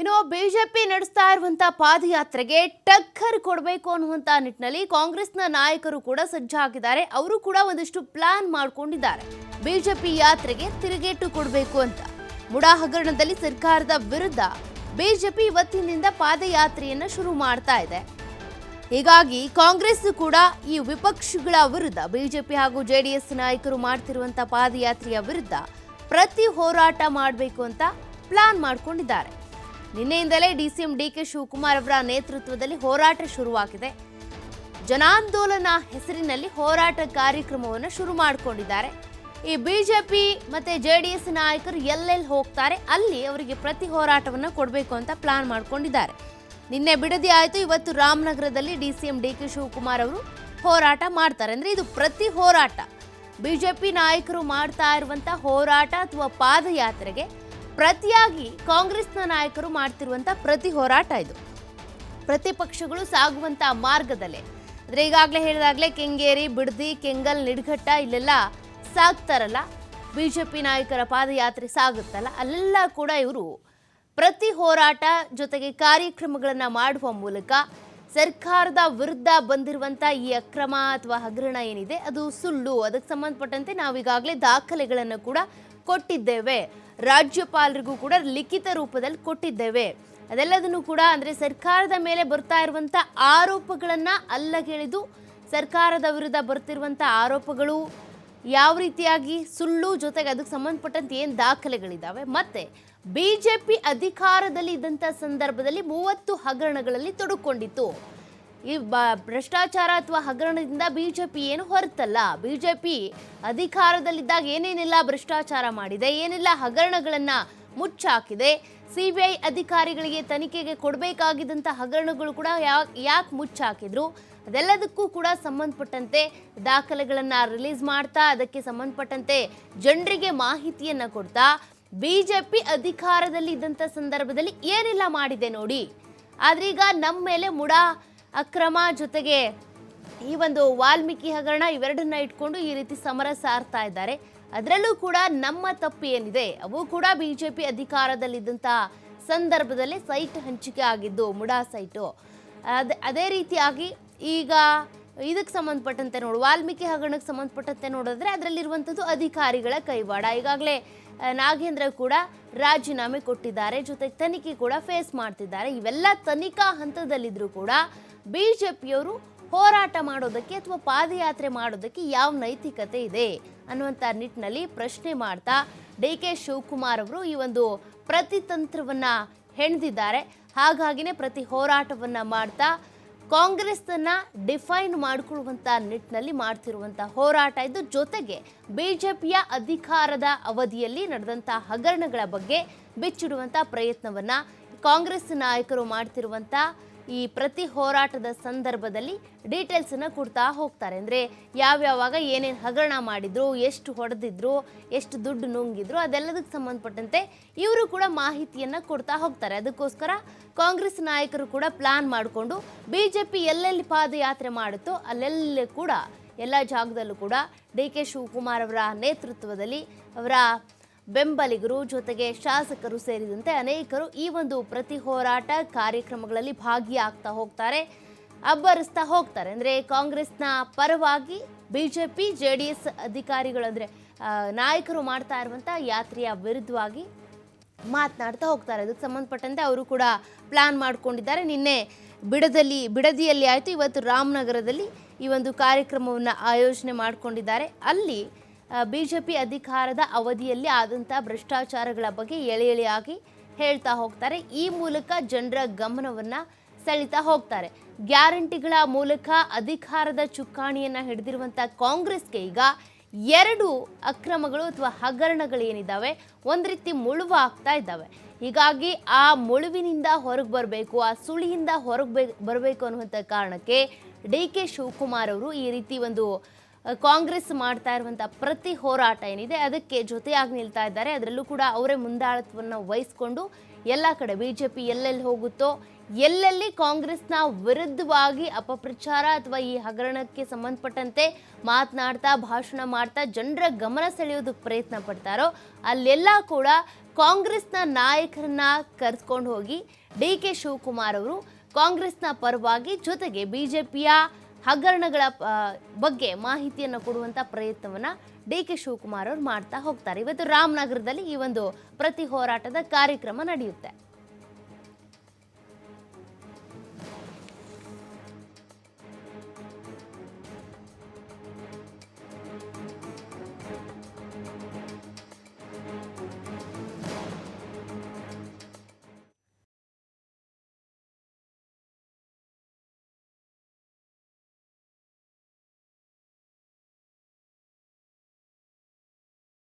ಇನ್ನು ಬಿಜೆಪಿ ನಡೆಸ್ತಾ ಇರುವಂತ ಪಾದಯಾತ್ರೆಗೆ ಟಕ್ಕರ್ ಕೊಡಬೇಕು ಅನ್ನುವಂತ ನಿಟ್ಟಿನಲ್ಲಿ ಕಾಂಗ್ರೆಸ್ನ ನಾಯಕರು ಕೂಡ ಸಜ್ಜಾಗಿದ್ದಾರೆ. ಅವರು ಕೂಡ ಒಂದಿಷ್ಟು ಪ್ಲಾನ್ ಮಾಡ್ಕೊಂಡಿದ್ದಾರೆ. ಬಿಜೆಪಿ ಯಾತ್ರೆಗೆ ತಿರುಗೇಟು ಕೊಡಬೇಕು ಅಂತ. ಮುಡಾ ಹಗರಣದಲ್ಲಿ ಸರ್ಕಾರದ ವಿರುದ್ಧ ಬಿಜೆಪಿ ಇವತ್ತಿನಿಂದ ಪಾದಯಾತ್ರೆಯನ್ನ ಶುರು ಮಾಡ್ತಾ ಇದೆ. ಹೀಗಾಗಿ ಕಾಂಗ್ರೆಸ್ ಕೂಡ ಈ ವಿಪಕ್ಷಗಳ ವಿರುದ್ಧ, ಬಿಜೆಪಿ ಹಾಗೂ ಜೆಡಿಎಸ್ ನಾಯಕರು ಮಾಡ್ತಿರುವಂತ ಪಾದಯಾತ್ರೆಯ ವಿರುದ್ಧ ಪ್ರತಿ ಹೋರಾಟ ಮಾಡಬೇಕು ಅಂತ ಪ್ಲಾನ್ ಮಾಡ್ಕೊಂಡಿದ್ದಾರೆ. ನಿನ್ನೆಯಿಂದಲೇ ಡಿಸಿಎಂ ಡಿಕೆ ಶಿವಕುಮಾರ್ ಅವರ ನೇತೃತ್ವದಲ್ಲಿ ಹೋರಾಟ ಶುರುವಾಗಿದೆ. ಜನಾಂದೋಲನ ಹೆಸರಿನಲ್ಲಿ ಹೋರಾಟ ಕಾರ್ಯಕ್ರಮವನ್ನು ಶುರು ಮಾಡಿಕೊಂಡಿದ್ದಾರೆ. ಈ ಬಿಜೆಪಿ ಮತ್ತೆ ಎಸ್ ನಾಯಕರು ಎಲ್ಲೆಲ್ಲಿ ಹೋಗ್ತಾರೆ, ಅಲ್ಲಿ ಅವರಿಗೆ ಪ್ರತಿ ಹೋರಾಟವನ್ನು ಕೊಡಬೇಕು ಅಂತ ಪ್ಲಾನ್ ಮಾಡ್ಕೊಂಡಿದ್ದಾರೆ. ನಿನ್ನೆ ಬಿಡದಿ ಆಯಿತು, ಇವತ್ತು ರಾಮನಗರದಲ್ಲಿ D C M D K Shivakumar ಅವರು ಹೋರಾಟ ಮಾಡ್ತಾರೆ. ಅಂದರೆ ಇದು ಪ್ರತಿ ಹೋರಾಟ. ಬಿಜೆಪಿ ನಾಯಕರು ಮಾಡ್ತಾ ಇರುವಂಥ ಹೋರಾಟ ಅಥವಾ ಪಾದಯಾತ್ರೆಗೆ ಪ್ರತಿಯಾಗಿ ಕಾಂಗ್ರೆಸ್ನ ನಾಯಕರು ಮಾಡ್ತಿರುವಂಥ ಪ್ರತಿ ಹೋರಾಟ ಇದು. ಪ್ರತಿಪಕ್ಷಗಳು ಸಾಗುವಂತ ಮಾರ್ಗದಲ್ಲೇ. ಅಂದ್ರೆ ಈಗಾಗಲೇ ಹೇಳಿದಾಗಲೇ ಕೆಂಗೇರಿ, ಬಿಡದಿ, ಕೆಂಗಲ್, ನಿಡ್ಘಟ್ಟ ಇಲ್ಲೆಲ್ಲ ಸಾಗ್ತಾರಲ್ಲ. ಬಿಜೆಪಿ ನಾಯಕರ ಪಾದಯಾತ್ರೆ ಸಾಗುತ್ತಲ್ಲ. ಅಲ್ಲೆಲ್ಲ ಕೂಡ ಇವರು ಪ್ರತಿ ಹೋರಾಟ ಜೊತೆಗೆ ಕಾರ್ಯಕ್ರಮಗಳನ್ನು ಮಾಡುವ ಮೂಲಕ ಸರ್ಕಾರದ ವಿರುದ್ಧ ಬಂದಿರುವಂಥ ಈ ಅಕ್ರಮ ಅಥವಾ ಹಗರಣ ಏನಿದೆ, ಅದು ಸುಳ್ಳು. ಅದಕ್ಕೆ ಸಂಬಂಧಪಟ್ಟಂತೆ ನಾವೀಗಾಗಲೇ ದಾಖಲೆಗಳನ್ನು ಕೂಡ ಕೊಟ್ಟಿದ್ದೇವೆ. ರಾಜ್ಯಪಾಲರಿಗೂ ಕೂಡ ಲಿಖಿತ ರೂಪದಲ್ಲಿ ಕೊಟ್ಟಿದ್ದೇವೆ. ಅದೆಲ್ಲದನ್ನು ಕೂಡ ಅಂದರೆ ಸರ್ಕಾರದ ಮೇಲೆ ಬರ್ತಾ ಇರುವಂಥ ಆರೋಪಗಳನ್ನು ಅಲ್ಲಗೆಳೆದು ಸರ್ಕಾರದ ವಿರುದ್ಧ ಬರ್ತಿರುವಂಥ ಆರೋಪಗಳು ಯಾವ ರೀತಿಯಾಗಿ ಸುಳ್ಳು ಜೊತೆಗೆ ಅದಕ್ಕೆ ಸಂಬಂಧಪಟ್ಟಂತೆ ಏನು ದಾಖಲೆಗಳಿದ್ದಾವೆ ಮತ್ತೆ ಬಿ ಜೆ ಪಿ ಅಧಿಕಾರದಲ್ಲಿ ಇದ್ದಂಥ ಸಂದರ್ಭದಲ್ಲಿ ಮೂವತ್ತು ಹಗರಣಗಳಲ್ಲಿ ತೊಡಕೊಂಡಿತ್ತು. ಈ ಬ, ಭ್ರಷ್ಟಾಚಾರ ಅಥವಾ ಹಗರಣದಿಂದ ಬಿ ಜೆ ಪಿ ಏನು ಹೊರತಲ್ಲ. ಪಿ ಅಧಿಕಾರದಲ್ಲಿದ್ದಾಗ ಏನೇನೆಲ್ಲ ಭ್ರಷ್ಟಾಚಾರ ಮಾಡಿದೆ, ಏನೆಲ್ಲ ಹಗರಣಗಳನ್ನು ಮುಚ್ಚಾಕಿದೆ ಸಿ ಬಿ ಐ ಅಧಿಕಾರಿಗಳಿಗೆ ತನಿಖೆಗೆ ಕೊಡಬೇಕಾಗಿದ್ದಂಥ ಹಗರಣಗಳು ಕೂಡ ಯಾ, ಯಾಕೆ ಮುಚ್ಚಾಕಿದ್ರು? ಅದೆಲ್ಲದಕ್ಕೂ ಕೂಡ ಸಂಬಂಧಪಟ್ಟಂತೆ ದಾಖಲೆಗಳನ್ನು ರಿಲೀಸ್ ಮಾಡ್ತಾ, ಅದಕ್ಕೆ ಸಂಬಂಧಪಟ್ಟಂತೆ ಜನರಿಗೆ ಮಾಹಿತಿಯನ್ನು ಕೊಡ್ತಾ ಬಿ ಜೆ ಪಿ ಅಧಿಕಾರದಲ್ಲಿ ಇದ್ದಂಥ ಸಂದರ್ಭದಲ್ಲಿ ಏನೆಲ್ಲ ಮಾಡಿದೆ ನೋಡಿ. ಆದ್ರೀಗ ನಮ್ಮ ಮೇಲೆ ಮುಡಾ ಅಕ್ರಮ ಜೊತೆಗೆ ಈ ಒಂದು ವಾಲ್ಮೀಕಿ ಹಗರಣ ಇವೆರಡನ್ನ ಇಟ್ಕೊಂಡು ಈ ರೀತಿ ಸಮರ ಸಾರ್ತಾ ಇದ್ದಾರೆ. ಅದರಲ್ಲೂ ಕೂಡ ನಮ್ಮ ತಪ್ಪು ಏನಿದೆ? ಅವು ಕೂಡ ಬಿಜೆಪಿ ಅಧಿಕಾರದಲ್ಲಿದ್ದಂಥ ಸಂದರ್ಭದಲ್ಲಿ ಸೈಟ್ ಹಂಚಿಕೆ ಆಗಿದ್ದು, ಮುಡಾ ಸೈಟು. ಅದೇ ಅದೇ ರೀತಿಯಾಗಿ ಈಗ ಇದಕ್ಕೆ ಸಂಬಂಧಪಟ್ಟಂತೆ ನೋಡು, ವಾಲ್ಮೀಕಿ ಹಗರಣಕ್ಕೆ ಸಂಬಂಧಪಟ್ಟಂತೆ ನೋಡಿದ್ರೆ ಅದರಲ್ಲಿರುವಂಥದ್ದು ಅಧಿಕಾರಿಗಳ ಕೈವಾಡ. ಈಗಾಗಲೇ ನಾಗೇಂದ್ರ ಕೂಡ ರಾಜೀನಾಮೆ ಕೊಟ್ಟಿದ್ದಾರೆ, ಜೊತೆಗೆ ತನಿಖೆ ಕೂಡ ಫೇಸ್ ಮಾಡ್ತಿದ್ದಾರೆ. ಇವೆಲ್ಲ ತನಿಖಾ ಹಂತದಲ್ಲಿದ್ದರೂ ಕೂಡ ಬಿ ಜೆ ಹೋರಾಟ ಮಾಡೋದಕ್ಕೆ ಅಥವಾ ಪಾದಯಾತ್ರೆ ಮಾಡೋದಕ್ಕೆ ಯಾವ ನೈತಿಕತೆ ಇದೆ ಅನ್ನುವಂಥ ನಿಟ್ಟಿನಲ್ಲಿ ಪ್ರಶ್ನೆ ಮಾಡ್ತಾ ಡಿ ಕೆ ಶಿವಕುಮಾರ್ ಅವರು ಈ ಒಂದು ಪ್ರತಿತಂತ್ರವನ್ನು ಹೆಣ್ದಿದ್ದಾರೆ. ಹಾಗಾಗಿನೇ ಪ್ರತಿ ಹೋರಾಟವನ್ನು ಮಾಡ್ತಾ ಕಾಂಗ್ರೆಸ್ನ ಡಿಫೈನ್ ಮಾಡಿಕೊಳ್ಳುವಂಥ ನಿಟ್ಟಿನಲ್ಲಿ ಮಾಡ್ತಿರುವಂಥ ಹೋರಾಟ ಇದು. ಜೊತೆಗೆ ಬಿಜೆಪಿಯ ಅಧಿಕಾರದ ಅವಧಿಯಲ್ಲಿ ನಡೆದಂಥ ಹಗರಣಗಳ ಬಗ್ಗೆ ಬಿಚ್ಚಿಡುವಂಥ ಪ್ರಯತ್ನವನ್ನು ಕಾಂಗ್ರೆಸ್ ನಾಯಕರು ಮಾಡ್ತಿರುವಂಥ ಈ ಪ್ರತಿ ಹೋರಾಟದ ಸಂದರ್ಭದಲ್ಲಿ ಡೀಟೇಲ್ಸನ್ನು ಕೊಡ್ತಾ ಹೋಗ್ತಾರೆ. ಅಂದರೆ ಯಾವ್ಯಾವಾಗ ಏನೇನು ಹಗರಣ ಮಾಡಿದ್ರು, ಎಷ್ಟು ಹೊಡೆದಿದ್ರು, ಎಷ್ಟು ದುಡ್ಡು ನುಂಗಿದ್ರು, ಅದೆಲ್ಲದಕ್ಕೆ ಸಂಬಂಧಪಟ್ಟಂತೆ ಇವರು ಕೂಡ ಮಾಹಿತಿಯನ್ನು ಕೊಡ್ತಾ ಹೋಗ್ತಾರೆ. ಅದಕ್ಕೋಸ್ಕರ ಕಾಂಗ್ರೆಸ್ ನಾಯಕರು ಕೂಡ ಪ್ಲಾನ್ ಮಾಡಿಕೊಂಡು ಬಿ ಜೆ ಪಿ ಎಲ್ಲೆಲ್ಲಿ ಪಾದಯಾತ್ರೆ ಮಾಡುತ್ತೋ ಅಲ್ಲೆಲ್ಲ ಕೂಡ, ಎಲ್ಲ ಜಾಗದಲ್ಲೂ ಕೂಡ ಡಿ ಕೆ ಶಿವಕುಮಾರ್ ಅವರ ನೇತೃತ್ವದಲ್ಲಿ ಅವರ ಬೆಂಬಲಿಗರು ಜೊತೆಗೆ ಶಾಸಕರು ಸೇರಿದಂತೆ ಅನೇಕರು ಈ ಒಂದು ಪ್ರತಿ ಹೋರಾಟ ಕಾರ್ಯಕ್ರಮಗಳಲ್ಲಿ ಭಾಗಿಯಾಗ್ತಾ ಹೋಗ್ತಾರೆ, ಅಬ್ಬರಿಸ್ತಾ ಹೋಗ್ತಾರೆ. ಅಂದರೆ ಕಾಂಗ್ರೆಸ್ನ ಪರವಾಗಿ B J P J D S ಅಧಿಕಾರಿಗಳು ಅಂದರೆ ನಾಯಕರು ಮಾಡ್ತಾ ಇರುವಂಥ ಯಾತ್ರೆಯ ವಿರುದ್ಧವಾಗಿ ಮಾತನಾಡ್ತಾ ಹೋಗ್ತಾರೆ. ಅದಕ್ಕೆ ಸಂಬಂಧಪಟ್ಟಂತೆ ಅವರು ಕೂಡ ಪ್ಲಾನ್ ಮಾಡಿಕೊಂಡಿದ್ದಾರೆ. ನಿನ್ನೆ ಬಿಡದಲ್ಲಿ, ಬಿಡದಿಯಲ್ಲಿ ಆಯಿತು, ಇವತ್ತು ರಾಮನಗರದಲ್ಲಿ ಈ ಒಂದು ಕಾರ್ಯಕ್ರಮವನ್ನು ಆಯೋಜನೆ ಮಾಡಿಕೊಂಡಿದ್ದಾರೆ. ಅಲ್ಲಿ ಬಿ ಜೆ ಪಿ ಅಧಿಕಾರದ ಅವಧಿಯಲ್ಲಿ ಆದಂಥ ಭ್ರಷ್ಟಾಚಾರಗಳ ಬಗ್ಗೆ ಎಳೆ ಎಳೆಯಾಗಿ ಹೇಳ್ತಾ ಹೋಗ್ತಾರೆ. ಈ ಮೂಲಕ ಜನರ ಗಮನವನ್ನು ಸೆಳೀತಾ ಹೋಗ್ತಾರೆ. ಗ್ಯಾರಂಟಿಗಳ ಮೂಲಕ ಅಧಿಕಾರದ ಚುಕ್ಕಾಣಿಯನ್ನು ಹಿಡಿದಿರುವಂಥ ಕಾಂಗ್ರೆಸ್ಗೆ ಈಗ ಎರಡು ಅಕ್ರಮಗಳು ಅಥವಾ ಹಗರಣಗಳು ಏನಿದ್ದಾವೆ ಒಂದು ರೀತಿ ಮುಳುವಾಗ್ತಾ ಇದ್ದಾವೆ ಹೀಗಾಗಿ ಆ ಮುಳುವಿನಿಂದ ಹೊರಗೆ ಬರಬೇಕು, ಆ ಸುಳಿಯಿಂದ ಹೊರಗೆ ಬರಬೇಕು ಅನ್ನುವಂಥ ಕಾರಣಕ್ಕೆ ಡಿ ಕೆ ಶಿವಕುಮಾರ್ ಅವರು ಈ ರೀತಿ ಒಂದು ಕಾಂಗ್ರೆಸ್ ಮಾಡ್ತಾ ಇರುವಂಥ ಪ್ರತಿ ಹೋರಾಟ ಏನಿದೆ ಅದಕ್ಕೆ ಜೊತೆಯಾಗಿ ನಿಲ್ತಾ ಇದ್ದಾರೆ. ಅದರಲ್ಲೂ ಕೂಡ ಅವರೇ ಮುಂದಾಳತ್ವವನ್ನು ವಹಿಸ್ಕೊಂಡು ಎಲ್ಲ ಕಡೆ ಬಿ ಜೆ ಪಿ ಎಲ್ಲೆಲ್ಲಿ ಹೋಗುತ್ತೋ, ಎಲ್ಲೆಲ್ಲಿ ಕಾಂಗ್ರೆಸ್ನ ವಿರುದ್ಧವಾಗಿ ಅಪಪ್ರಚಾರ ಅಥವಾ ಈ ಹಗರಣಕ್ಕೆ ಸಂಬಂಧಪಟ್ಟಂತೆ ಮಾತನಾಡ್ತಾ, ಭಾಷಣ ಮಾಡ್ತಾ ಜನರ ಗಮನ ಸೆಳೆಯೋದಕ್ಕೆ ಪ್ರಯತ್ನ ಪಡ್ತಾರೋ, ಅಲ್ಲೆಲ್ಲ ಕೂಡ ಕಾಂಗ್ರೆಸ್ನ ನಾಯಕರನ್ನ ಕರೆಸ್ಕೊಂಡು ಹೋಗಿ ಡಿ ಕೆ ಶಿವಕುಮಾರ್ ಅವರು ಕಾಂಗ್ರೆಸ್ನ ಪರವಾಗಿ ಜೊತೆಗೆ ಬಿಜೆಪಿಯ ಹಗರಣಗಳ ಬಗ್ಗೆ ಮಾಹಿತಿಯನ್ನು ಕೊಡುವಂಥ ಪ್ರಯತ್ನವನ್ನು ಡಿ ಕೆ ಶಿವಕುಮಾರ್ ಅವರು ಮಾಡ್ತಾ ಹೋಗ್ತಾರೆ. ಇವತ್ತು ರಾಮನಗರದಲ್ಲಿ ಈ ಒಂದು ಪ್ರತಿ ಹೋರಾಟದ ಕಾರ್ಯಕ್ರಮ ನಡೆಯುತ್ತೆ.